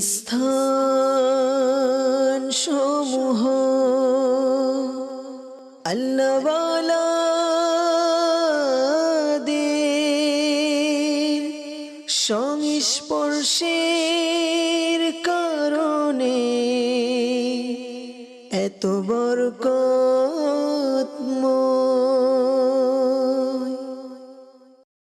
স্থান সমূহ আল্লাহওয়ালাদের সংস্পর্শের কারণে এত বরকতময়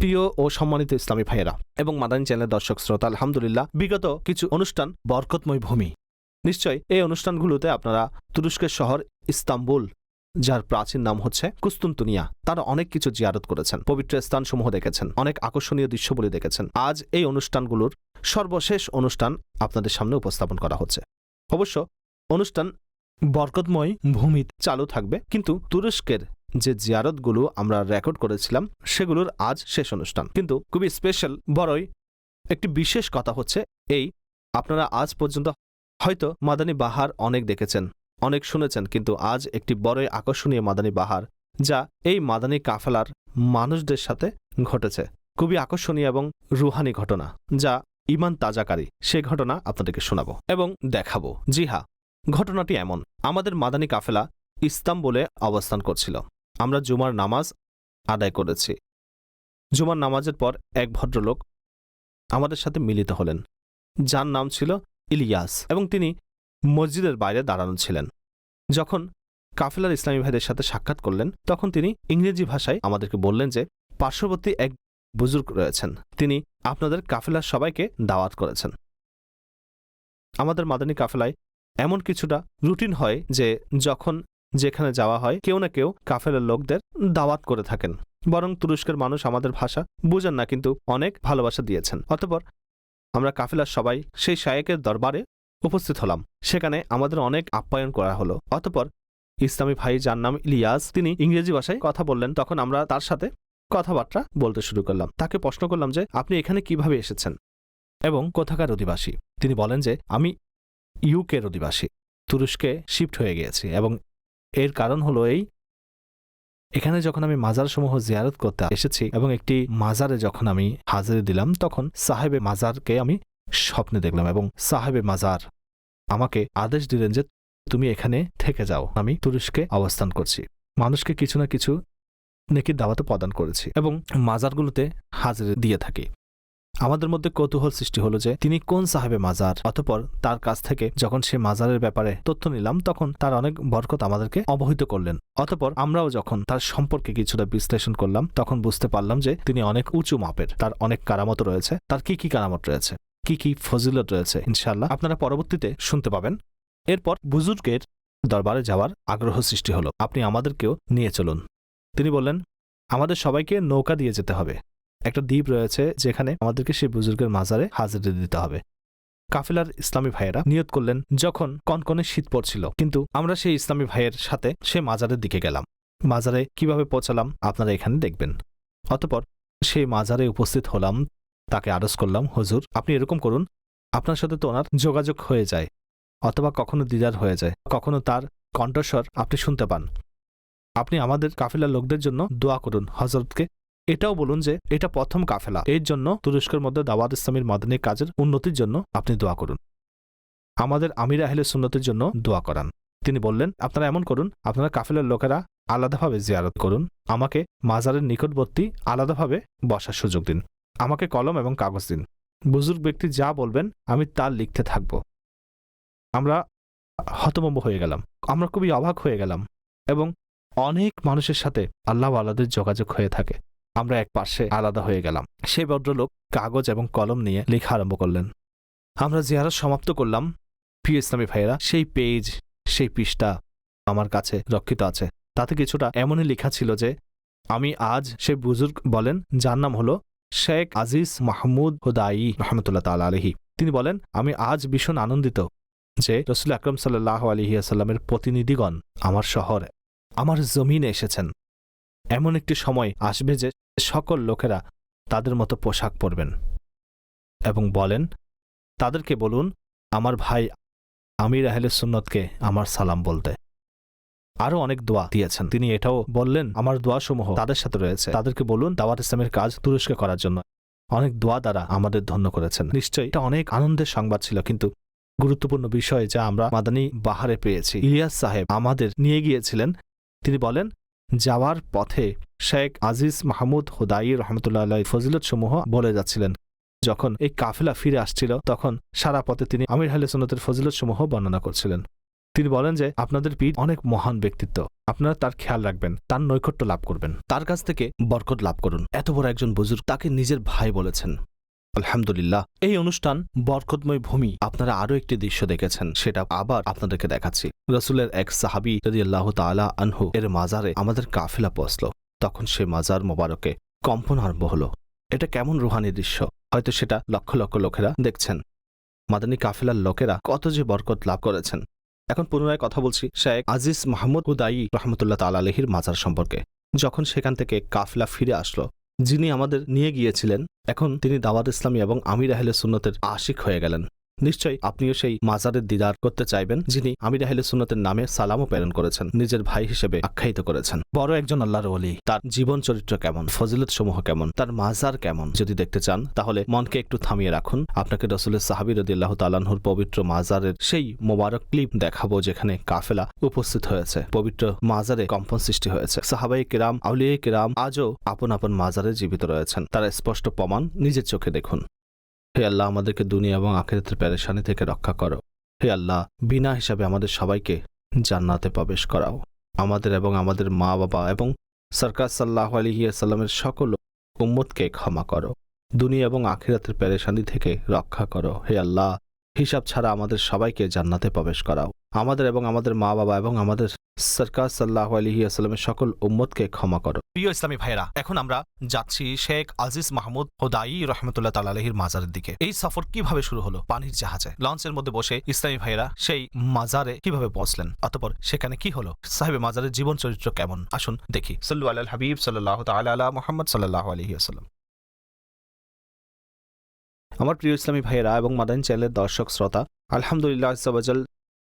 প্রিয় ও সম্মানিত ইসলামী ভাইয়েরা এবং মাদানী চ্যানেলের দর্শক শ্রোতা, আলহামদুলিল্লাহ। বিগত কিছু অনুষ্ঠান বরকতময় ভূমি। নিশ্চয় এই অনুষ্ঠানগুলোতে আপনারা তুরস্কের শহর ইস্তাম্বুল, যার প্রাচীন নাম হচ্ছে কুস্তুনতুনিয়া, তারা অনেক কিছু জিয়ারত করেছেন। পবিত্র স্থানসমূহ দেখেছেন, অনেক আকর্ষণীয় দৃশ্যগুলি দেখেছেন। আজ এই অনুষ্ঠানগুলোর সর্বশেষ অনুষ্ঠান আপনাদের সামনে উপস্থাপন করা হচ্ছে। অবশ্য অনুষ্ঠান বরকতময় ভূমি চালু থাকবে, কিন্তু তুরস্কের যে জিয়ারতগুলো আমরা রেকর্ড করেছিলাম, সেগুলোর আজ শেষ অনুষ্ঠান। কিন্তু খুবই স্পেশাল বড়ই একটি বিশেষ কথা হচ্ছে এই, আপনারা আজ পর্যন্ত হয়তো মাদানী বাহার অনেক দেখেছেন, অনেক শুনেছেন, কিন্তু আজ একটি বড়ই আকর্ষণীয় মাদানী বাহার, যা এই মাদানী কাফেলার মানুষদের সাথে ঘটেছে। খুবই আকর্ষণীয় এবং রুহানি ঘটনা, যা ইমান তাজাকারী, সে ঘটনা আপনাদেরকে শোনাবো এবং দেখাবো। জি হ্যাঁ ঘটনাটি এমন, আমাদের মাদানী কাফেলা ইস্তাম্বুলে অবস্থান করছিল। আমরা জুমার নামাজ আদায় করেছি। জুমার নামাজের পর এক ভদ্রলোক আমাদের সাথে মিলিত হলেন। যার নাম ছিল ইলিয়াস এবং তিনি মসজিদের বাইরে দাঁড়ানো ছিলেন। যখন কাফেলার ইসলামী ভাইদের সাথে সাক্ষাৎ করলেন, তখন তিনি ইংরেজি ভাষায় আমাদেরকে বললেন যে, পার্শ্ববর্তী এক বুজুর্গ রয়েছেন। তিনি আপনাদের কাফেলার সবাইকে দাওয়াত করেছেন। আমাদের মাদানী কাফেলায় এমন কিছুটা রুটিন হয় যে, যখন যেখানে যাওয়া হয়, কেউ না কেউ কাফেলের লোকদের দাওয়াত করে থাকেন। বরং তুরস্কের মানুষ আমাদের ভাষা বুঝেন না কিন্তু অনেক ভালোবাসা দিয়েছেন। অতপর আমরা কাফেলার সবাই সেই শায়েকের দরবারে উপস্থিত হলাম। সেখানে আমাদের অনেক আপ্যায়ন করা হলো। অতপর ইসলামী ভাই যার নাম ইলিয়াস, তিনি ইংরেজি ভাষায় কথা বললেন, তখন আমরা তার সাথে কথাবার্তা বলতে শুরু করলাম। তাকে প্রশ্ন করলাম যে, আপনি এখানে কীভাবে এসেছেন? এবং কোথাকার অধিবাসী? তিনি বলেন যে, আমি ইউকের অধিবাসী। তুরস্কে শিফট হয়ে গিয়েছি এবং এর কারণ হলো এই, এখানে যখন আমি মাজারসমূহ জিয়ারত করতে এসেছি এবং একটি মাজারে যখন আমি হাজিরে দিলাম, তখন সাহেবে মাজারকে আমি স্বপ্নে দেখলাম এবং সাহেবে মাজার আমাকে আদেশ দিলেন যে তুমি এখানে থেকে যাও। আমি তুরস্কে অবস্থান করছি। মানুষকে কিছু না কিছু নেকি দাওয়াতে প্রদান করেছি এবং মাজারগুলোতে হাজিরে দিয়ে থাকি। আমাদের মধ্যে কৌতূহল সৃষ্টি হলো যে তিনি কোন সাহেবে মাজার? অতপর তার কাছ থেকে যখন সে মাজারের ব্যাপারে তথ্য নিলাম, তখন তার অনেক বরকত আমাদেরকে অবহিত করলেন। অতপর আমরাও যখন তার সম্পর্কে কিছুটা বিশ্লেষণ করলাম, তখন বুঝতে পারলাম যে তিনি অনেক উঁচু মাপের। তার অনেক কারামত রয়েছে। তার কি কি কারামত রয়েছে? কি কি ফজিলত রয়েছে? ইনশাল্লাহ আপনারা পরবর্তীতে শুনতে পাবেন। এরপর বুজুর্গের দরবারে যাওয়ার আগ্রহ সৃষ্টি হলো। আপনি আমাদেরকেও নিয়ে চলুন। তিনি বললেন, আমাদের সবাইকে নৌকা দিয়ে যেতে হবে। একটা দ্বীপ রয়েছে যেখানে আমাদেরকে সেই বুজুর্গের মাজারে হাজির দিতে হবে। কাফেলার ইসলামী ভাইয়েরা নিয়ত করলেন যখন কনকনে শীত পড়ছিল, কিন্তু আমরা সেই ইসলামী ভাইয়ের সাথে সে মাজারের দিকে গেলাম। মাজারে কীভাবে পৌঁছালাম আপনারা এখানে দেখবেন। অতপর সেই মাজারে উপস্থিত হলাম, তাকে আরজ করলাম, হুজুর, আপনি এরকম করুন, আপনার সাথে তো ওনার যোগাযোগ হয়ে যায়, অথবা কখনো দিদার হয়ে যায়, কখনো তার কণ্ঠস্বর আপনি শুনতে পান। আপনি আমাদের কাফিলার লোকদের জন্য দোয়া করুন হজরতকে এটাও বলুন যে এটা প্রথম কাফেলা। এর জন্য তুরস্কের মধ্যে দাওয়াত ইসলামীর মাদানী কাজের উন্নতির জন্য আপনি দোয়া করুন। আমাদের আমির আহলে সুন্নতির জন্য দোয়া করান। তিনি বললেন, আপনারা এমন করুন, আপনারা কাফেলার লোকেরা আলাদাভাবে জিয়ারত করুন। আমাকে মাজারের নিকটবর্তী আলাদাভাবে বসার সুযোগ দিন। আমাকে কলম এবং কাগজ দিন। বুজুর্গ ব্যক্তি যা বলবেন, আমি তার লিখতে থাকব। আমরা হতমম্ব হয়ে গেলাম। আমরা খুবই অবাক হয়ে গেলাম এবং অনেক মানুষের সাথে আল্লাহ আলাদের যোগাযোগ হয়ে থাকে। আমরা এক পাশে আলাদা হয়ে গেলাম। সেই ভদ্রলোক কাগজ এবং কলম নিয়ে লেখা আরম্ভ করলেন। আমরা জিয়ারত সমাপ্ত করলাম। প্রিয় ইসলামী ভাইয়েরা, সেই পেজ, সেই পৃষ্ঠা আমার কাছে রক্ষিত আছে। তাতে কিছুটা এমনই লেখা ছিল যে, আমি আজ সে বুজুর্গ বলেন, যার নাম হলো শেখ আজিজ মাহমুদ হুদাই রহমতুল্লাহ তাল আলহি তিনি বলেন, আমি আজ ভীষণ আনন্দিত যে রসুল আকরম সাল্লাহ আলহিয়াসাল্লামের প্রতিনিধিগণ আমার শহরে, আমার জমিনে এসেছেন। এমন একটি সময় আসবে যে সকল লোকেরা তাদের মতো পোশাক পরবেন এবং বলেন, তাদেরকে বলুন, আমার ভাই আমির আহলে সুন্নতকে আমার সালাম বলতে। আরও অনেক দোয়া দিয়েছেন। তিনি এটাও বললেন, আমার দোয়াসমূহ তাদের সাথে রয়েছে। তাদেরকে বলুন, দাওয়াত ইসলামের কাজ তুরস্ক করার জন্য। অনেক দোয়া দ্বারা আমাদের ধন্য করেছেন। নিশ্চয়ই এটা অনেক আনন্দের সংবাদ ছিল, কিন্তু গুরুত্বপূর্ণ বিষয় যা আমরা মাদানী বাহারে পেয়েছি। ইলিয়াস সাহেব আমাদের নিয়ে গিয়েছিলেন। তিনি বলেন যাওয়ার পথে শেখ আজিজ মাহমুদ হুদাই রহমতুল্লাহ ফজিলত সমূহ বলে যাচ্ছিলেন। যখন এই কাফেলা ফিরে আসছিল, তখন সারা পথে তিনি আমির হালে সুন্নতের ফজিলত সমূহ বর্ণনা করছিলেন। তিনি বলেন যে, আপনাদের পীর অনেক মহান ব্যক্তিত্ব। আপনারা তার খেয়াল রাখবেন, তার নৈকট্য লাভ করবেন। তার কাছ থেকে বরকত লাভ করুন। এত বড় একজন বুজুর্গ তাকে নিজের ভাই বলেছেন। আলহামদুলিল্লাহ। এই অনুষ্ঠান বরকতময় ভূমি। আপনারা আরও একটি দৃশ্য দেখেছেন সেটা আবার আপনাদেরকে দেখাচ্ছি। রসুলের এক সাহাবি যদি আল্লাহ তালা আনহু এর মাজারে আমাদের কাফিলা পৌঁছল। তখন সে মাজার মোবারকে কম্পন আরম্ভ হলো। এটা কেমন রুহানি দৃশ্য? হয়তো সেটা লক্ষ লক্ষ লোকেরা দেখছেন। মাদানী কাফিলার লোকেরা কত যে বরকত লাভ করেছেন। এখন পুনরায় কথা বলছি শেখ আজিজ মাহমুদ হুদাই রহমতুল্লাহ তাল আলহির মাজার সম্পর্কে। যখন সেখান থেকে কাফিলা ফিরে আসলো যিনি আমাদের নিয়ে গিয়েছিলেন, এখন তিনি দাওয়াত ইসলামী এবং আমির আহলে সুন্নতের আশিক হয়ে গেলেন। নিশ্চয়ই আপনিও সেই মাজারের দিদার করতে চাইবেন, যিনি আমির আহলে সুন্নতের নামে সালামও প্রেরণ করেছেন, নিজের ভাই হিসেবে আখ্যায়িত করেছেন। বড় একজন আল্লাহর ওলি, তার জীবন চরিত্র কেমন ফজিলত সমূহ কেমন, তার মাজার কেমন, যদি দেখতে চান, তাহলে মনকে একটু থামিয়ে রাখুন। আপনাকে রসুলের সাহাবি রদিল্লাহ তালানহুর পবিত্র মাজারের সেই মোবারক ক্লিপ দেখাবো, যেখানে কাফেলা উপস্থিত হয়েছে। পবিত্র মাজারে কম্পন সৃষ্টি হয়েছে। সাহাবাই কিরাম আউলিয়া কিরাম আজও আপন আপন মাজারে জীবিত রয়েছেন। তারা স্পষ্ট প্রমাণ নিজের চোখে দেখুন। হে আল্লাহ, আমাদেরকে দুনিয়া এবং আখেরাতের প্যারেশানি থেকে রক্ষা করো। হে আল্লাহ, বিনা হিসাবে আমাদের সবাইকে জান্নাতে প্রবেশ করাও। আমাদের এবং আমাদের মা বাবা এবং সরকার সাল্লাহ আলহিয়াসাল্লামের সকল উম্মতকে ক্ষমা করো। দুনিয়া এবং আখিরাতের প্যারেশানি থেকে রক্ষা করো। হে আল্লাহ হিসাব ছাড়া আমাদের সবাইকে জান্নাতে প্রবেশ করাও। আমাদের এবং আমাদের মা বাবা এবং আমাদের সরকার সাল্লাহ আলহি আসলামের সকল উম্মতকে ক্ষমা করো। প্রিয় ইসলামী ভাইরা এখন আমরা যাচ্ছি শেখ আজিজ মাহমুদ হোদাই রহমতুল্লাহ তালাহির মাজারের দিকে। এই সফর কীভাবে শুরু হলো? পানির জাহাজে। লঞ্চের মধ্যে বসে ইসলামী ভাইরা সেই মাজারে কীভাবে পৌঁছলেন অতপর সেখানে কি হলো? সাহেব মাজারের জীবন চরিত্র কেমন? আসুন দেখি। সাল্লু আল হাবিব সাল্লাহ তালা মোহাম্মদ সাল্লাহ আলহি আসাল্লাম আমার প্রিয় ইসলামী ভাইয়েরা এবং মাদান চ্যানেলের দর্শক শ্রোতা, আলহামদুলিল্লাহ আজাল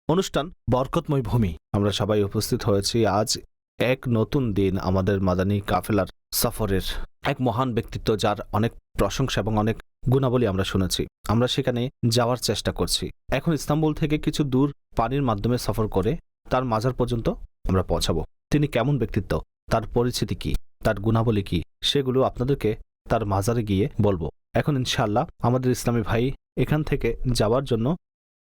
অনুষ্ঠান বরকতময় ভূমি। আমরা সবাই উপস্থিত হয়েছি আজ এক নতুন দিন আমাদের মাদানী কাফেলার সফরের। এক মহান ব্যক্তিত্ব যার অনেক প্রশংসা এবং অনেক গুণাবলী আমরা শুনেছি। আমরা সেখানে যাওয়ার চেষ্টা করছি। এখন ইস্তাম্বুল থেকে কিছু দূর পানির মাধ্যমে সফর করে তার মাজার পর্যন্ত আমরা পৌঁছাবো। তিনি কেমন ব্যক্তিত্ব? তার পরিচিতি কি? তার গুণাবলী কি? সেগুলো আপনাদেরকে তার মাজারে গিয়ে বলব, এখন ইনশাল্লাহ আমাদের ইসলামী ভাই এখান থেকে যাওয়ার জন্য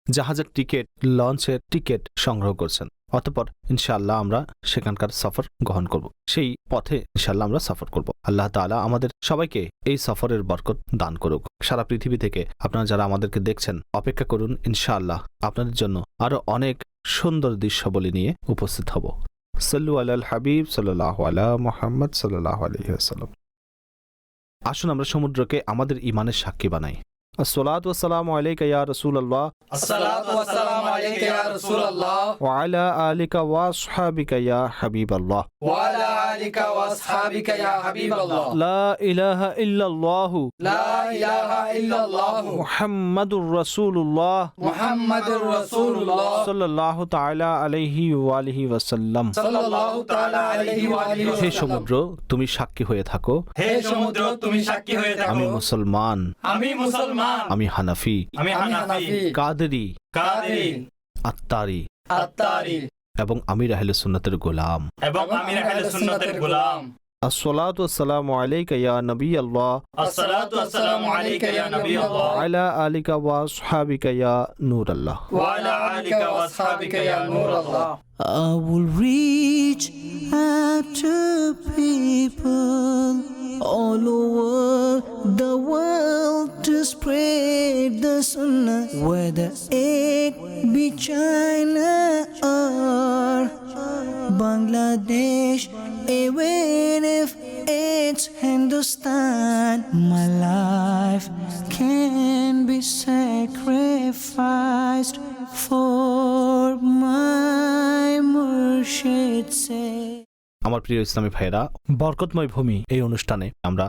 জাহাজের টিকিট, লঞ্চের টিকিট সংগ্রহ করছেন। অতপর ইনশাআল্লাহ আমরা সেখানকার সফর গ্রহণ করব। সেই পথে ইনশাআল্লাহ আমরা সফর করব। আল্লাহ তাআলা আমাদের সবাইকে এই সফরের বরকত দান করুক। সারা পৃথিবী থেকে আপনারা যারা আমাদেরকে দেখছেন, অপেক্ষা করুন, ইনশাআল্লাহ আপনাদের জন্য আরও অনেক সুন্দর দৃশ্যবলী নিয়ে উপস্থিত হব। সাল্লু আলাল হাবিব সাল্লাহ আলা মোহাম্মদ সাল্লাহ আলহিহাসাল্লাম আসুন আমরা সমুদ্রকে আমাদের ইমানের সাক্ষী বানাই। আসসালাতু ওয়াসসালামু আলাইকা ইয়া রাসূলুল্লাহ। আলাইকা ইয়া রাসূলুল্লাহ। ওয়া আলা আলিকা ওয়া আসহাবিকা ইয়া হাবিবাল্লাহ। ওয়া আলা آلك وأصحابك يا حبيب الله লা ইলাহা ইল্লাল্লাহ لا إله إلا الله মুহাম্মাদুর রাসূলুল্লাহ محمد رسول الله সাল্লাল্লাহু তাআলা আলাইহি ওয়া আলিহি ওয়াসাল্লাম صلى الله تعالى عليه وآله হে وسلم সমুদ্র তুমি সাক্ষী হয়ে থাকো হে সমুদ্র তুমি সাক্ষী হয়ে আমি থাকো মুসলমান আমি মুসলমান আমি হানাফি আমি আমি হানাফি হানাফি কাদেরি কাদেরি আত্তারি আত্তারি এবং আমির আহলে সুন্নতের গোলাম। এবং আমি আহলে সুন্নতের গোলাম। আসসালাতু আলাইকা ইয়া নবী আল্লাহ আসসালাতু আলাইকা ইয়া নবী আল্লাহ আলা আলিকা ওয়া আসহাবিকা ইয়া নূর আল্লাহ ওয়া আলা আলিকা ওয়া আসহাবিকা ইয়া নূর আল্লাহ I will reach out to people all over the world to spread the sunnah, whether it be China or Bangladesh, even if it's Hindustan, my life can be sacrificed আমার প্রিয় ইসলামী ভাইরা বরকতময় ভূমি এই অনুষ্ঠানে আমরা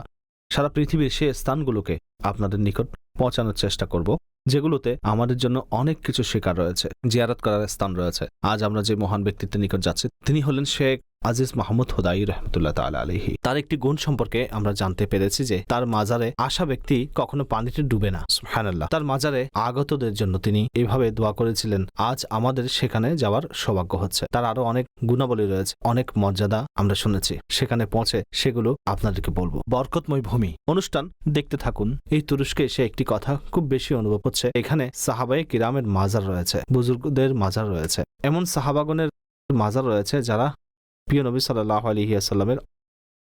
সারা পৃথিবীর সে স্থানগুলোকে আপনাদের নিকট পৌঁছানোর চেষ্টা করব, যেগুলোতে আমাদের জন্য অনেক কিছু শিকার রয়েছে, জিয়ারত করার স্থান রয়েছে। আজ আমরা যে মহান ব্যক্তিত্বের নিকট যাচ্ছি, তিনি হলেন শেখ আজিজ মাহমুদ হুদাই রহমতুল্লাহ তাল আলহি তার একটি গুণ সম্পর্কে আমরা জানতে পেরেছি যে, তার মাজারে আসা ব্যক্তি কখনো পানিতে ডুবে না। সুবহানাল্লাহ। তার মাজারে আগতদের জন্য তিনি এভাবে দোয়া করেছিলেন, আজ আমাদের সেখানে যাওয়ার সৌভাগ্য হচ্ছে। তার আরও অনেক গুণাবলী রয়েছে, অনেক মর্যাদা আমরা শুনেছি। সেখানে পৌঁছে সেগুলো আপনাদেরকে বলব। বরকতময় ভূমি। অনুষ্ঠান দেখতে থাকুন। এই তুরস্কে সে একটি কথা খুব বেশি অনুভব হচ্ছে। এখানে সাহাবায়ে কিরামের মাজার রয়েছে, বুজুর্গদের মাজার রয়েছে। এমন সাহাবাগনের মাজার রয়েছে যারা প্রিয় নবী সাল্লাহ আলহিয়াসাল্লামের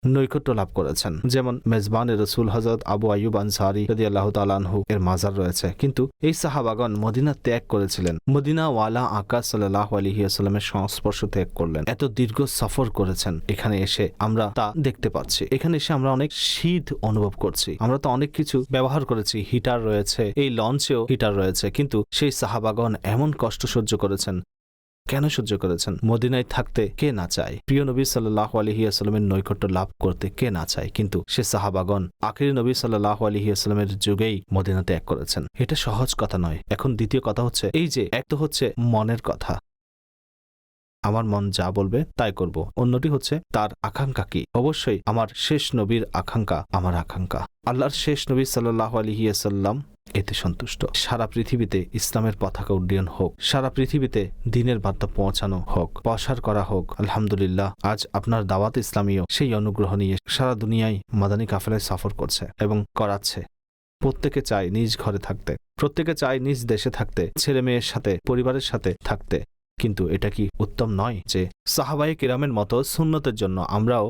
নৈকট্য লাভ করেছেন। যেমন মেজবান রসুল হজরত আবু আয়ুব আনসারি যদি আল্লাহ তালানহু এর মাজার রয়েছে। কিন্তু এই সাহাবাগন মদিনা ত্যাগ করেছিলেন। মদিনা ওয়ালা আকাশ সাল্লাহ আলহিয়াস্লামের সংস্পর্শ ত্যাগ করলেন। এত দীর্ঘ সফর করেছেন। এখানে এসে আমরা তা দেখতে পাচ্ছি। এখানে এসে আমরা অনেক শীত অনুভব করছি। আমরা তো অনেক কিছু ব্যবহার করেছি। হিটার রয়েছে। এই লঞ্চেও হিটার রয়েছে। কিন্তু সেই সাহাবাগন এমন কষ্ট সহ্য করেছেন কেন সহ্য করেছেন? মদিনায় থাকতে কে না চায়? প্রিয় নবী সাল্লাহ আলহিয়াস্লামের নৈকট্য লাভ করতে কে না চায়? কিন্তু সে সাহাবাগন আখির নবী সাল্লাহ আলহিয়াস্লামের যুগেই মদিনা ত্যাগ করেছেন। এটা সহজ কথা নয়। এখন দ্বিতীয় কথা হচ্ছে, এই যে, এক তো হচ্ছে মনের কথা। আমার মন যা বলবে তাই করব। অন্যটি হচ্ছে, তার আকাঙ্ক্ষা কি? অবশ্যই আমার শেষ নবীর আকাঙ্ক্ষা আমার আকাঙ্ক্ষা। আল্লাহর শেষ নবী সাল্লাহ আলহিয়াসাল্লাম এতে সন্তুষ্ট। সারা পৃথিবীতে ইসলামের পতাকা উড্ডয়ন হোক, সারা পৃথিবীতে দিনের বার্তা পৌঁছানো হোক, প্রসার করা হোক, আলহামদুলিল্লাহ, আজ আপনার দাওয়াত ইসলামীয় সেই অনুগ্রহ নিয়ে সারা দুনিয়ায় মাদানী কাফেলায় সফর করছে এবং করাচ্ছে। প্রত্যেকে চায় নিজ ঘরে থাকতে, প্রত্যেকে চায় নিজ দেশে থাকতে, ছেলে মেয়ের সাথে, পরিবারের সাথে থাকতে। কিন্তু এটা কি উত্তম নয় যে সাহাবাই কিরামের মতো সুন্নতের জন্য আমরাও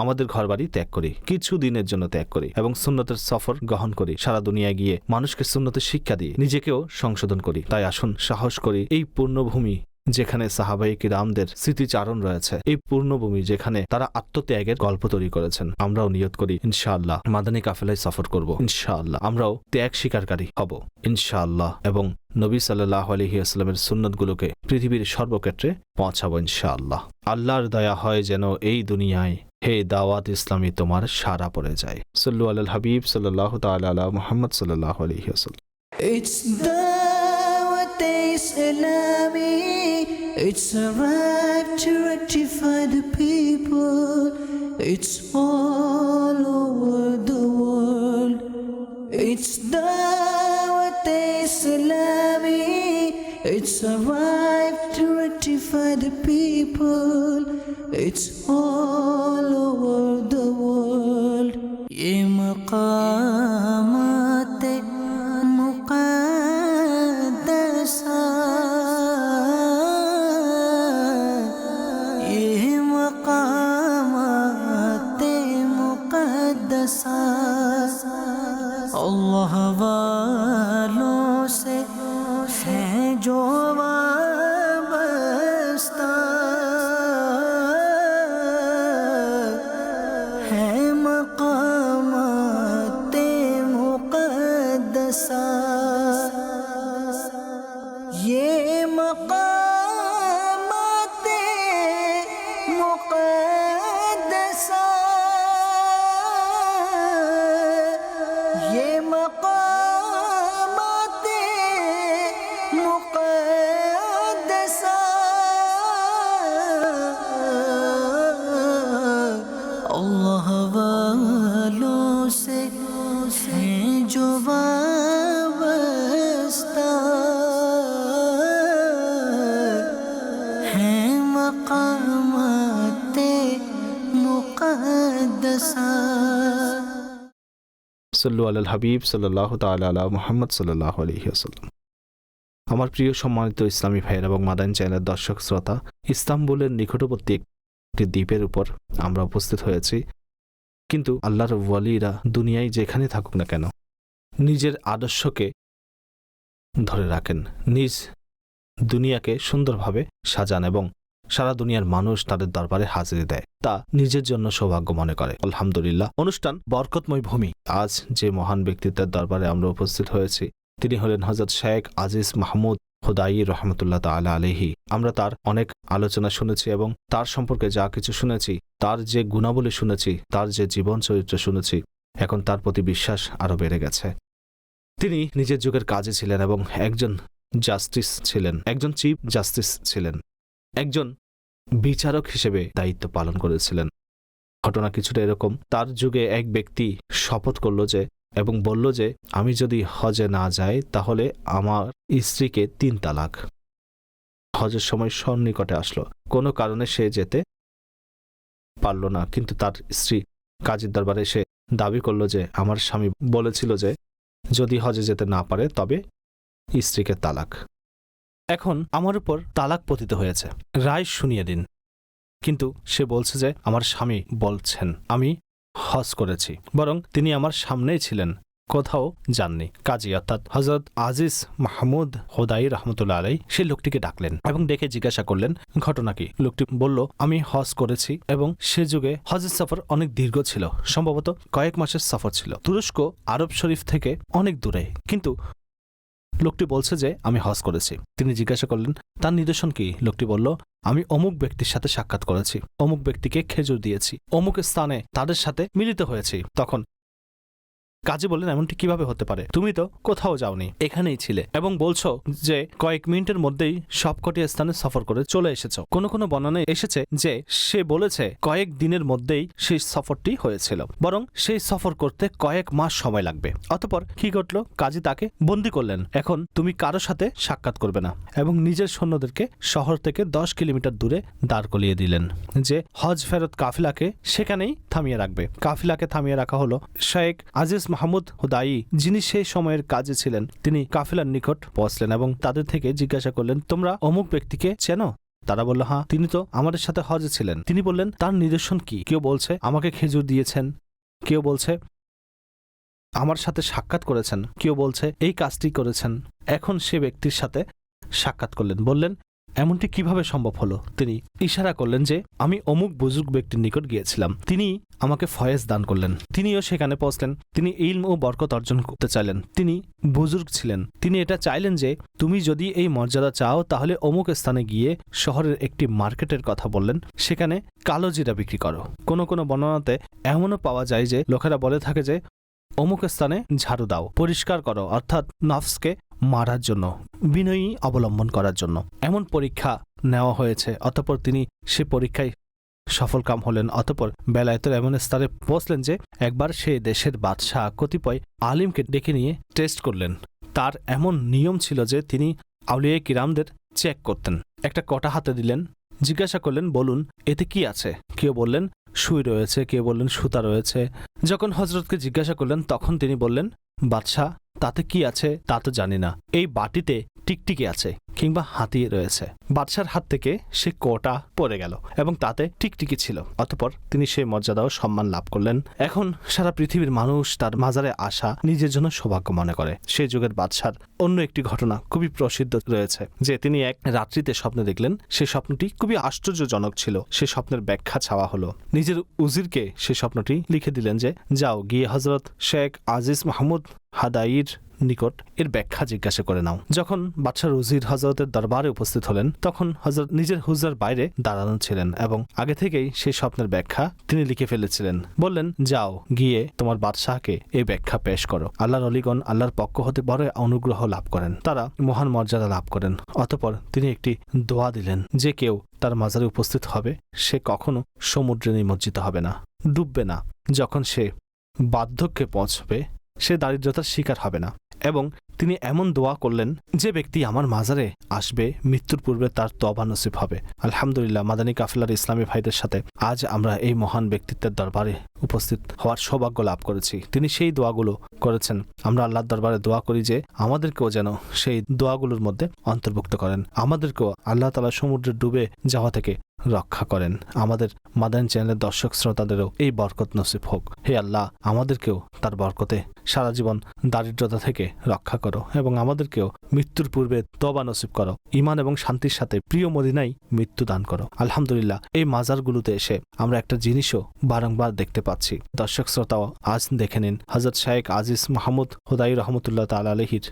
আমাদের ঘরবাড়ি ত্যাগ করি, কিছু দিনের জন্য ত্যাগ করি এবং সুন্নতের সফর গ্রহণ করি। সারা দুনিয়ায় গিয়ে মানুষকে সুন্নতের শিক্ষা দিয়ে নিজেকেও সংশোধন করি। তাই আসুন, সাহস করি এই পূর্ণভূমি যেখানে সাহাবাই কিরামদের স্মৃতিচারণ রয়েছে। এই পূর্ণভূমি যেখানে তারা আত্মত্যাগের গল্প তৈরি করেছেন। আমরাও নিয়ত করি, ইনশাআল্লাহ মাদানী কাফেলায় সফর করব। ইনশাআল্লাহ আমরাও ত্যাগ স্বীকারকারী হব। ইনশাআল্লাহ এবং নবী সাল্লাহ আলহি আসলামের সুন্নতগুলোকে পৃথিবীর সর্বক্ষেত্রে পৌঁছাবো ইনশাআল্লাহ। আল্লাহর দয়া হয় যেন এই দুনিয়ায় হে দাওয়াত ইসলামী তোমার সারা পড়ে যায় সল্লু আল হাবিব সাল্লাহ তালা মোহাম্মদ সাল্লাহ আলহি আসাল্লাম It's Dawat Islami. It's arrived to rectify the people. It's all over the world. It's Dawat Islami. It's arrived to rectify the people. It's all 河 সল্লু আল হাবিব সাল্লাহ তালা মোহাম্মদ সাল্লাহ আলহি আসাল্লাম আমার প্রিয় সম্মানিত ইসলামী ভাইয়ের এবং মাদান চ্যানেলের দর্শক শ্রোতা, ইস্তাম্বুলের নিকটবর্তী একটি দ্বীপের উপর আমরা উপস্থিত হয়েছি। কিন্তু আল্লাহর ওয়ালিরা দুনিয়ায় যেখানে থাকুক না কেন, নিজের আদর্শকে ধরে রাখেন, নিজ দুনিয়াকে সুন্দরভাবে সাজান এবং সারা দুনিয়ার মানুষ তাদের দরবারে হাজিরি দেয়। তা নিজের জন্য সৌভাগ্য মনে করে। আলহামদুলিল্লাহ, অনুষ্ঠান বরকতময় ভূমি। আজ যে মহান ব্যক্তিত্বের দরবারে আমরা উপস্থিত হয়েছি, তিনি হলেন হজরত শেখ আজিজ মাহমুদ হুদাই রহমতুল্লাহ তালা আলহি আমরা তার অনেক আলোচনা শুনেছি এবং তার সম্পর্কে যা কিছু শুনেছি, তার যে গুণাবলী শুনেছি, তার যে জীবন চরিত্র শুনেছি, এখন তার প্রতি বিশ্বাস আরও বেড়ে গেছে। তিনি নিজের যুগের কাজে ছিলেন এবং একজন জাস্টিস ছিলেন, একজন চিফ জাস্টিস ছিলেন। একজন বিচারক হিসেবে দায়িত্ব পালন করেছিলেন। ঘটনা কিছুটা এরকম। তার যুগে এক ব্যক্তি শপথ করল যে এবং বলল যে, আমি যদি হজে না যাই, তাহলে আমার স্ত্রীকে তিন তালাক। হজের সময় সন্নিকটে আসলো। কোনো কারণে সে যেতে পারল না, কিন্তু তার স্ত্রী কাজীর দরবারে সে দাবি করল যে, আমার স্বামী বলেছিল যে, যদি হজে যেতে না পারে, তবে স্ত্রীকে তালাক। এখন আমার উপর তালাক পতিত হয়েছে। রায় শুনিয়ে দিন। কিন্তু সে বলছে যে, আমার স্বামী বলছেন, আমি হজ করেছি, বরং তিনি আমার সামনেই ছিলেন, কোথাও যাননি। কাজী অর্থাৎ হজরত আজিজ মাহমুদ হোদাই রহমতুল্লা আলাই সেই লোকটিকে ডাকলেন এবং ডেকে জিজ্ঞাসা করলেন, ঘটনা কি? লোকটি বলল, আমি হজ করেছি এবং সে যুগে হজের সফর অনেক দীর্ঘ ছিল, সম্ভবত কয়েক মাসের সফর ছিল। তুরস্ক, আরব শরীফ থেকে অনেক দূরে। কিন্তু লোকটি বলছে যে, আমি হজ করেছি। তিনি জিজ্ঞাসা করলেন, তার নিদর্শন কি? লোকটি বলল, আমি অমুক ব্যক্তির সাথে সাক্ষাৎ করেছি। অমুক ব্যক্তিকে খেজুর দিয়েছি। অমুক স্থানে তাদের সাথে মিলিত হয়েছি। তখন কাজী বললেন, এমনটি কীভাবে হতে পারে? তুমি তো কোথাও যাওনি, এখানেই ছিলে এবং বলছো যে কয়েক মিনিটের মধ্যেই সবকটি স্থানে সফর করে চলে এসেছ। কোনো কোনো বর্ণনায় এসেছে যে সে বলেছে কয়েক দিনের মধ্যেই সেই সফরটি হয়েছিল, বরং সেই সফর করতে কয়েক মাস সময় লাগবে। অতপর কি ঘটল? কাজী তাকে বন্দি করলেন। এখন তুমি কারও সাথে সাক্ষাৎ করবে না এবং নিজের সৈন্যদেরকে শহর থেকে দশ কিলোমিটার দূরে দাঁড় করিয়ে দিলেন, যে হজ ফেরত কাফিলাকে সেখানেই থামিয়ে রাখবে। কাফিলাকে থামিয়ে রাখা হলো শেখ আজিজ মাহমুদ হুদাই যিনি সেই সময়ের কাজে ছিলেন, তিনি কাফিলার নিকট পৌঁছলেন এবং তাদের থেকে জিজ্ঞাসা করলেন, তোমরা অমুক ব্যক্তিকে চেনো? তারা বলল হ্যাঁ তিনি তো আমাদের সাথে হজে ছিলেন। তিনি বললেন, তার নিদর্শন কি? কেউ বলছে, আমাকে খেজুর দিয়েছেন। কেউ বলছে, আমার সাথে সাক্ষাৎ করেছেন। কেউ বলছে, এই কাজটি করেছেন। এখন সে ব্যক্তির সাথে সাক্ষাৎ করলেন। বললেন এমনটি কীভাবে সম্ভব হলো? তিনি ইশারা করলেন যে, আমি অমুক বুজুর্গ ব্যক্তির নিকট গিয়েছিলাম। তিনি আমাকে ফয়েজ দান করলেন। তিনিও সেখানে পৌঁছলেন। তিনি ইলম ও বরকত অর্জন করতে চাইলেন। তিনি বুজুর্গ ছিলেন। তিনি এটা চাইলেন যে, তুমি যদি এই মর্যাদা চাও, তাহলে অমুক স্থানে গিয়ে শহরের একটি মার্কেটের কথা বললেন। সেখানে কালো জিরা বিক্রি করো। কোনো কোনো বর্ণনাতে এমনও পাওয়া যায় যে, লোকেরা বলে থাকে যে অমুক স্থানে ঝাড়ু দাও, পরিষ্কার করো, অর্থাৎ নফসকে মারার জন্য, বিনয়ী অবলম্বন করার জন্য। এমন পরীক্ষা নেওয়া হয়েছে, অতপর তিনি সে পরীক্ষায় সফল সফলকাম হলেন। অতপর বেলায়েতের এমন স্তরে পৌঁছলেন যে একবার সে দেশের বাদশাহ কতিপয় আলিমকে ডেকে নিয়ে টেস্ট করলেন। তার এমন নিয়ম ছিল যে তিনি আউলিয়া কিরামদের চেক করতেন। একটা কটা হাতে দিলেন, জিজ্ঞাসা করলেন, বলুন, এতে কি আছে? কেউ বললেন সুই রয়েছে, কে বললেন সুতা রয়েছে। যখন হজরতকে জিজ্ঞাসা করলেন, তখন তিনি বললেন, বাদশাহ, তাতে কি আছে তা তো জানি না। এই বাটিতে টিকটিকি আছে। কিংবা হাতি রয়েছে। বাদশার হাত থেকে সে কোটা পড়ে গেল এবং তাতে টিকটিকি ছিল। অতপর তিনি সেই মর্যাদা ও সম্মান লাভ করলেন। এখন সারা পৃথিবীর মানুষ তার মাজারে আসা নিজের জন্য সৌভাগ্য মনে করে। সেই যুগের বাদশার অন্য একটি ঘটনা খুবই প্রসিদ্ধ রয়েছে, যে তিনি এক রাত্রিতে স্বপ্ন দেখলেন, সে স্বপ্নটি খুবই আশ্চর্যজনক ছিল। সে স্বপ্নের ব্যাখ্যা চাওয়া হলো। নিজের উজিরকে সে স্বপ্নটি লিখে দিলেন যে, যাও গিয়ে হজরত শেখ আজিজ মাহমুদ হাদাইর নিকট এর ব্যাখ্যা জিজ্ঞাসা করে নাও। যখন বাদশাহ রুজির হজরতের দরবারে উপস্থিত হলেন, তখন হজরত নিজের হুজরার বাইরে দাঁড়ানো ছিলেন এবং আগে থেকেই সেই স্বপ্নের ব্যাখ্যা তিনি লিখে ফেলেছিলেন। বললেন, যাও, গিয়ে তোমার বাদশাহকে এই ব্যাখ্যা পেশ করো। আল্লাহর অলিগণ আল্লাহর পক্ষ হতে বড় অনুগ্রহ লাভ করেন। তারা মহান মর্যাদা লাভ করেন। অতপর তিনি একটি দোয়া দিলেন, যে কেউ তার মাজারে উপস্থিত হবে, সে কখনো সমুদ্রে নিমজ্জিত হবে না, ডুববে না। যখন সে বার্ধক্যে পৌঁছবে, সে দারিদ্রতার শিকার হবে না। এবং তিনি এমন দোয়া করলেন যে ব্যক্তি আমার মাজারে আসবে, মৃত্যুর পূর্বে তার তবা নসিব হবে। আলহামদুলিল্লাহ, মাদানী কাফিলার ইসলামী ভাইদের সাথে আজ আমরা এই মহান ব্যক্তিত্বের দরবারে উপস্থিত হওয়ার সৌভাগ্য লাভ করেছি। তিনি সেই দোয়াগুলো করেছেন। আমরা আল্লাহর দরবারে দোয়া করি যে আমাদেরকেও যেন সেই দোয়াগুলোর মধ্যে অন্তর্ভুক্ত করেন। আমাদেরকেও আল্লাহ তালা সমুদ্রে ডুবে যাওয়া থেকে রক্ষা করেন। আমাদের মাদান চ্যানেলের দর্শক শ্রোতাদেরও এই বরকত নসিব হোক। হে আল্লাহ, আমাদেরকেও তার বরকতে সারা জীবন দারিদ্রতা থেকে রক্ষা করো এবং আমাদেরকেও মৃত্যুর পূর্বে তবা নসিব করো। ইমান এবং শান্তির সাথে প্রিয় মদিনাই মৃত্যু দান করো। আলহামদুলিল্লাহ, এই মাজারগুলোতে এসে আমরা একটা জিনিসও বারংবার দেখতে পাচ্ছি। দর্শক শ্রোতাও আজ দেখে নিন হজরত শাহেক আজিজ মাহমুদ হুদাই রহমতুল্লাহ তাল আলহির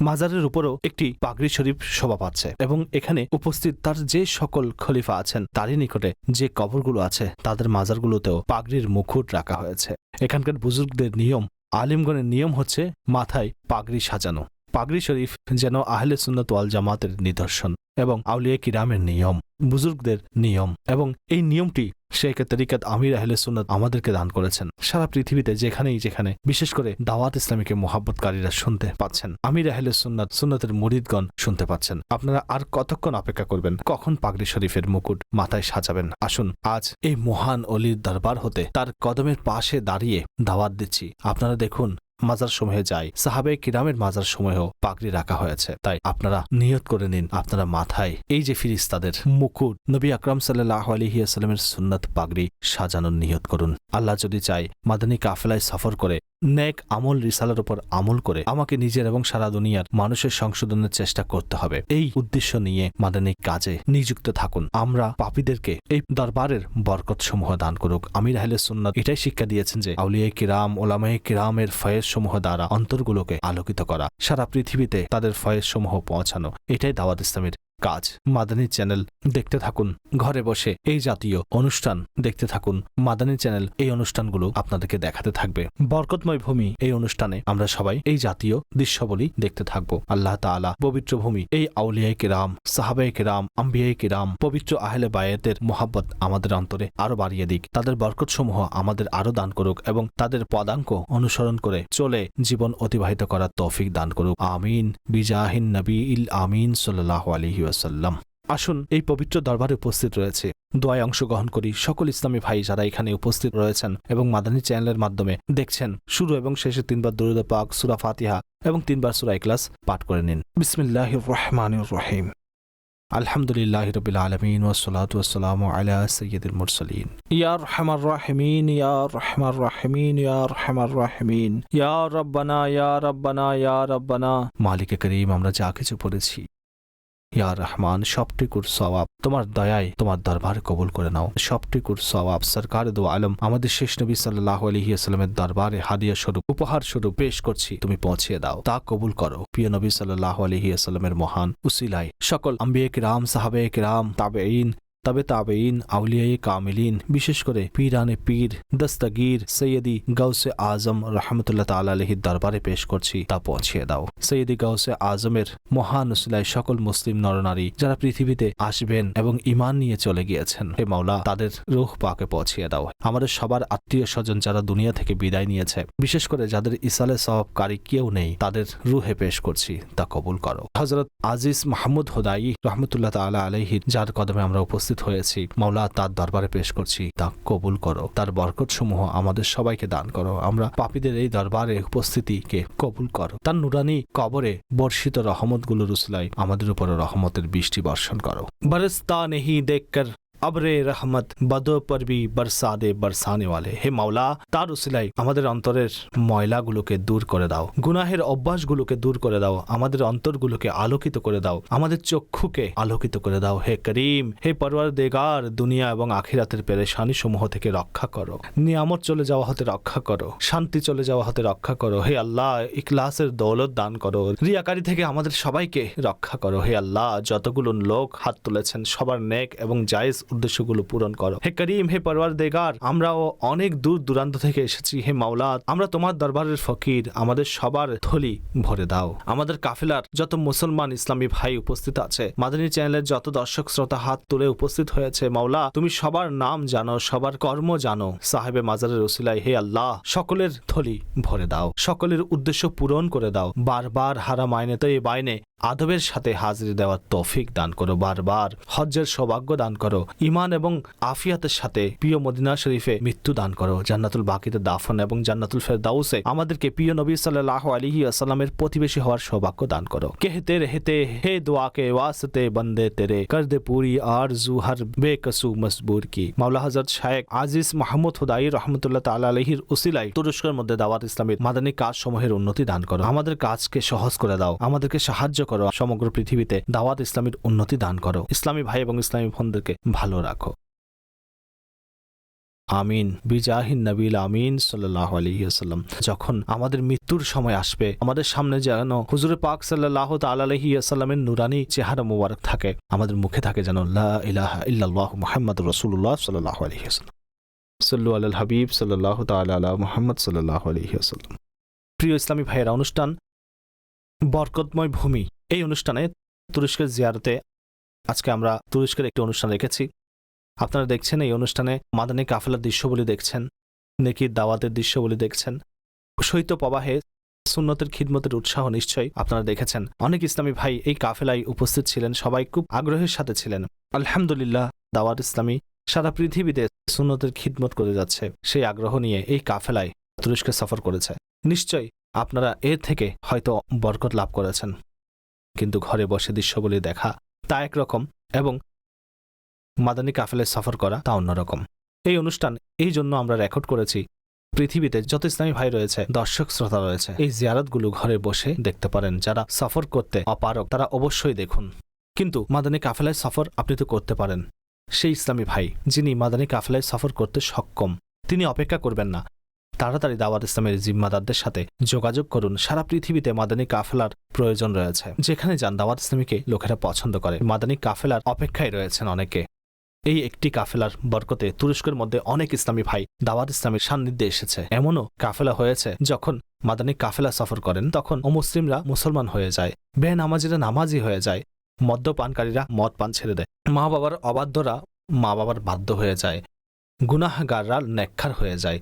মাজারের উপরও একটি পাগড়ি শরীফ শোভা পাচ্ছে এবং এখানে উপস্থিত তার যে সকল খলিফা আছেন, তারই নিকটে যে কবরগুলো আছে, তাদের মাজারগুলোতেও পাগড়ির মুকুট রাখা হয়েছে। এখানকার বুজুর্গদের নিয়ম, আলিমগণের নিয়ম হচ্ছে মাথায় পাগড়ি সাজানো। পাগড়ি শরীফ যেন আহলে সুন্নত ওয়াল জামাতের নিদর্শন। এবং আউলিয়া কিরামের নিয়ম, বুজুর্গদের নিয়ম এবং এই নিয়মটি শেখ তরিকাত আমির আহলে সুন্নত আমাদেরকে দান করেছেন। সারা পৃথিবীতে যেখানেই যেখানে বিশেষ করে দাওয়াত ইসলামীকে মোহাব্বতকারীরা শুনতে পাচ্ছেন, আমির আহলে সুন্নত সুন্নতের মরিদগণ শুনতে পাচ্ছেন। আপনারা আর কতক্ষণ অপেক্ষা করবেন? কখন পাগড়ি শরীফের মুকুট মাথায় সাজাবেন? আসুন, আজ এই মহান অলির দরবার হতে তার কদমের পাশে দাঁড়িয়ে দাওয়াত দিচ্ছি। আপনারা দেখুন মাজার সময়ে যাই সাহাবে কিরামের মাজার সময়েও পাগড়ি রাখা হয়েছে। তাই আপনারা নিয়ত করে নিন আপনারা মাথায়। এই যে ফিরিস্তাদের মুকুট, নবী আকরাম সাল্লাহ আলহিয়াস্লামের সুন্নাত পাগড়ি সাজানোর নিয়ত করুন। আল্লাহ যদি চায় মাদানী কাফেলায় সফর করে নেক আমল রিসালার উপর আমল করে আমাকে নিজের এবং সারা দুনিয়ার মানুষের সংশোধনের চেষ্টা করতে হবে। এই উদ্দেশ্য নিয়ে মাদানী কাজে নিযুক্ত থাকুন। আমরা পাপীদেরকে এই দরবারের বরকত সমূহ দান করুক। আমির আহলে সুন্নাত এটাই শিক্ষা দিয়েছেন যে আউলিয়া কিরাম, ওলামায়ে কিরামের ফয়েজ সমূহ দ্বারা অন্তরগুলোকে আলোকিত করা, সারা পৃথিবীতে তাদের ফয়েজ সমূহ পৌঁছানো। এটাই দাওয়াত ইসলামের কাজ। মাদানী চ্যানেল দেখতে থাকুন। ঘরে বসে এই জাতীয় অনুষ্ঠান দেখতে থাকুন। মাদানী চ্যানেল এই অনুষ্ঠানগুলো আপনাদেরকে দেখাতে থাকবে। বরকতময় ভূমি এই অনুষ্ঠানে আমরা সবাই এই জাতীয় দৃশ্যবলী দেখতে থাকব। আল্লাহ তাআলা পবিত্র ভূমি, এই আউলিয়াই কিরাম সাহাবাই কিরাম আম্বিয়াই কিরাম, পবিত্র আহলে বায়েতের মোহাব্বত আমাদের অন্তরে আরও বাড়িয়ে দিক। তাদের বরকত সমূহ আমাদের আরও দান করুক এবং তাদের পদাঙ্ক অনুসরণ করে চলে জীবন অতিবাহিত করার তৌফিক দান করুক। আমিন। বিজাহিন নবী ইল আমিন সাল্লাহ আলহি ওয়াসাল্লাম আসুন, এই পবিত্র দরবারে উপস্থিত রয়েছে। দোয়ায় অংশগ্রহণ করি সকল ইসলামী ভাই যারা এখানে উপস্থিত রয়েছেন এবং মাদানী চ্যানেলের মাধ্যমে দেখছেন। শুরু এবং শেষে তিনবার দরুদ পাক, সুরা ফাতিহা এবং তিনবার সুরা ইখলাস পাঠ করে নিন। বিসমিল্লাহ রহমান রহিম আলহামদুলিল্লাহ রবিল আলমিন ওসলাত ওসালাম আলা সৈয়দুল মুরসলিন। ইয়া রহমার রাহিমিন, ইয়া রহমার রাহিমিন, ইয়া রহমার রাহিমিন। ইয়া রব্বানা ইয়া রব্বানা ইয়া রব্বানা। মালিক করিম আমরা যা কিছু পড়েছি। ইয়া রহমান, সবটিকুর সওয়াব। তোমার দয়ায় তোমার দরবার কবুল করে নাও। সবটিকুর সওয়াব সরকার দো আলম। আমাদের শেষ নবী সাল্লাহ আলহিহাস্লামের দরবারে হাদিয়া স্বরূপ, উপহার স্বরূপ পেশ করছি। তুমি পৌঁছে দাও। তা কবুল করো। প্রিয় নবী সাল্লাহ আলহিহাস্লামের মহান উসিলাই সকল আম্বিয়ে কিরাম সাহাবে কিরাম তাবেইন তবে তাবেইন আউলিয়াই কামিলিন, বিশেষ করে পীরানে পীর, দস্তগীর, সৈয়দি গৌসে আজম রহমতুল্লাহ তালা আলহির দরবারে পেশ করছি, তা পৌঁছিয়ে দাও। সৈয়দি গৌসে আজমের মহান উসিলায় সকল মুসলিম নরনারী যারা পৃথিবীতে আসবেন এবং ইমান নিয়ে চলে গিয়েছেন, হে মাওলা, তাদের রুহ পাকে পৌঁছিয়ে দাও। আমাদের সবার আত্মীয় স্বজন যারা দুনিয়া থেকে বিদায় নিয়েছে, বিশেষ করে যাদের ইসালে সবকারী কেউ নেই, তাদের রুহে পেশ করছি, তা কবুল করো। হজরত আজিজ মাহমুদ হোদাই রহমতুল্লাহ তালা আলহির যার কদমে আমরা উপস্থিত হয়েছি। মাওলা তার দরবারে পেশ করছি। তা কবুল করো। তার বরকত সমূহ আমাদের সবাইকে দান করো। আমরা পাপীদের এই দরবারে উপস্থিতিকে কবুল করো। তার নুরানি কবরে বর্ষিত রহমতগুলো রুসলাই আমাদের উপর রহমতের বৃষ্টি বর্ষণ করো। বরস্তা নেহি দেখকর আবরে রহমত বদো বরসাদে বরসানে ওয়ালে। হে মাওলা, তার উসিলাই আমাদের অন্তরের ময়লাগুলোকে দূর করে দাও। গুনাহের অভ্যাসগুলোকে দূর করে দাও। আমাদের অন্তরগুলোকে আলোকিত করে দাও। আমাদের চক্ষুকে আলোকিত করে দাও। হে করিম, হে পরওয়ার দেগার দুনিয়া এবং আখিরাতের পেরেশানি সমূহ থেকে রক্ষা করো। নিয়ামত চলে যাওয়া হতে রক্ষা করো। শান্তি চলে যাওয়া হতে রক্ষা করো। হে আল্লাহ, ইখলাসের দৌলত দান করো। রিয়াকারি থেকে আমাদের সবাইকে রক্ষা করো। হে আল্লাহ, যতগুলো লোক হাত তুলেছেন সবার নেক এবং জায়েজ উদ্দেশ্যগুলো পূরণ করো। হে করিম, হে পরওয়ার দেগার আমরাও অনেক দূর দূরান্ত থেকে এসেছি। হে মাওলা আমরা তোমার দরবারের ফকির, আমাদের সবার থলি ভরে দাও। আমাদের কাফেলার যত মুসলমান ইসলামী ভাই উপস্থিত আছে, মাদানী চ্যানেলের যত দর্শক শ্রোতা হাত তুলে উপস্থিত হয়েছে, মাওলা, তুমি সবার নাম জানো, সবার কর্ম জানো। সাহেবে মাজারের ওসিলাই হে আল্লাহ, সকলের থলি ভরে দাও। সকলের উদ্দেশ্য পূরণ করে দাও। বারবার হারা মাইনে তো এই বাইনে আদবের সাথে হাজির দেওয়ার তৌফিক দান করো বারবার। হজ্জের সৌভাগ্য দান করো। ইমান এবং আফিয়াতের সাথে প্রিয় মদিনা শরীফে মৃত্যু দান করো। জান্নাতুল বাকিতে দাফন এবং জান্নাতুল ফেরদাউসে আমাদেরকে প্রিয় নবী সাল্লাহ আলিহি আসসালামের প্রতিবেশী হওয়ার সৌভাগ্য দান করো। কেহতে রেহতে, হে দোয়া কে ওয়াসতে বন্দে তেরে। কর দে পুরি আর জুহর বেকসু মসবুর কি। মাওলা হজরত শায়েক আজিজ মাহমুদ হুদাই রহমতুল্লাহ তালা আলহির উসিলাই তুরস্কের মধ্যে দাওয়াত ইসলামের মাদানী কাজ সমূহের উন্নতি দান করো। আমাদের কাজকে সহজ করে দাও। আমাদেরকে সাহায্য করো, সমগ্র পৃথিবীতে দাওয়াত ইসলামের উন্নতি দান করো। ইসলামী ভাই এবং ইসলামী বোনদেরকে ভালো রাখো। আমিন। বিজাহিন নবীল আমিন সাল্লাহ আলহিহাল্লাম যখন আমাদের মৃত্যুর সময় আসবে, আমাদের সামনে যেন হুজুর পাক সাল্লাহ তালাহিয়াল্লামের নুরানি চেহারা মুবারক থাকে, আমাদের মুখে থাকে যেন ইল্লাল্লাহ মুহাম্মদ রসুল্লাহ সাল্লাহ আলহিহাল্লাম সাল্লু আল হাবিব সাল্লাহ তালা মুহাম্মদ সাল্লাহ আলহিহাল্লাম প্রিয় ইসলামী ভাইয়েরা, অনুষ্ঠান বরকতময় ভূমি। এই অনুষ্ঠানে তুরস্কের জিয়ারতে আজকে আমরা তুরস্কের একটি অনুষ্ঠান রেখেছি। আপনারা দেখছেন এই অনুষ্ঠানে মাদানী কাফেলার দৃশ্যগুলি দেখছেন, নেকির দাওয়াতের দৃশ্যগুলি দেখছেন শৈত্য প্রবাহে সুন্নতের খিদমতের উৎসাহ নিশ্চয়ই আপনারা দেখেছেন। অনেক ইসলামী ভাই এই কাফেলায় উপস্থিত ছিলেন, সবাই খুব আগ্রহের সাথে ছিলেন। আলহামদুলিল্লাহ, দাওয়াত ইসলামী সারা পৃথিবীতে সুন্নতের খিদমত করে যাচ্ছে। সেই আগ্রহ নিয়ে এই কাফেলায় তুরস্কে সফর করেছে। নিশ্চয়ই আপনারা এর থেকে হয়তো বরকত লাভ করেছেন। কিন্তু ঘরে বসে দৃশ্যগুলি দেখা তা একরকম এবং মাদানী কাফেলে সফর করা তা অন্যরকম। এই অনুষ্ঠান, এই জন্য আমরা রেকর্ড করেছি, পৃথিবীতে যত ইসলামী ভাই রয়েছে, দর্শক শ্রোতা রয়েছে। এই জিয়ারতগুলো ঘরে বসে দেখতে পারেন, যারা সফর করতে অপারক তারা অবশ্যই দেখুন। কিন্তু মাদানী কাফেলায় সফর আপনি তো করতে পারেন। সেই ইসলামী ভাই, যিনি মাদানী কাফেলায় সফর করতে সক্ষম, তিনি অপেক্ষা করবেন না। তাড়াতাড়ি দাওয়াত ইসলামের জিম্মাদারদের সাথে যোগাযোগ করুন। সারা পৃথিবীতে মাদানী কাফেলার প্রয়োজন রয়েছে, যেখানে যান দাওয়াত ইসলামীকে লোকেরা পছন্দ করে। মাদানী কাফেলার অপেক্ষায় রয়েছেন অনেকে। এই একটি কাফেলার বরকতে তুরস্কের মধ্যে অনেক ইসলামী ভাই দাওয়াত ইসলামের সান্নিধ্যে এসেছে। এমনও কাফেলা হয়েছে, যখন মাদানী কাফেলা সফর করেন, তখন অমুসলিমরা মুসলমান হয়ে যায় বে নামাজিরা নামাজি হয়ে যায়, মদ্যপানকারীরা মদ পান ছেড়ে দেয়। মা বাবার অবাধ্যরা মা বাবার বাধ্য হয়ে যায়, গুনাহগাররা নেকখার হয়ে যায়।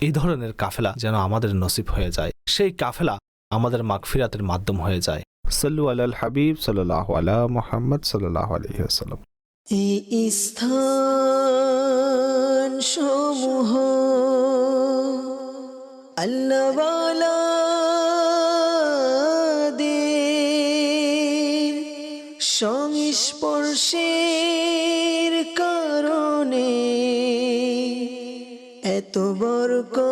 এই ধরনের কাফেলা যেন আমাদের নসিব হয়ে যায়। সেই কাফেলা আমাদের মাগফিরাতের মাধ্যম হয়ে যায়। সাল্লু আলাল হাবিব সাল্লাহ আলা মোহাম্মদ সাল্লাহ আলহিহাসাল্লাম এই স্থান সমূহ সংস্পর্শের বরকতময়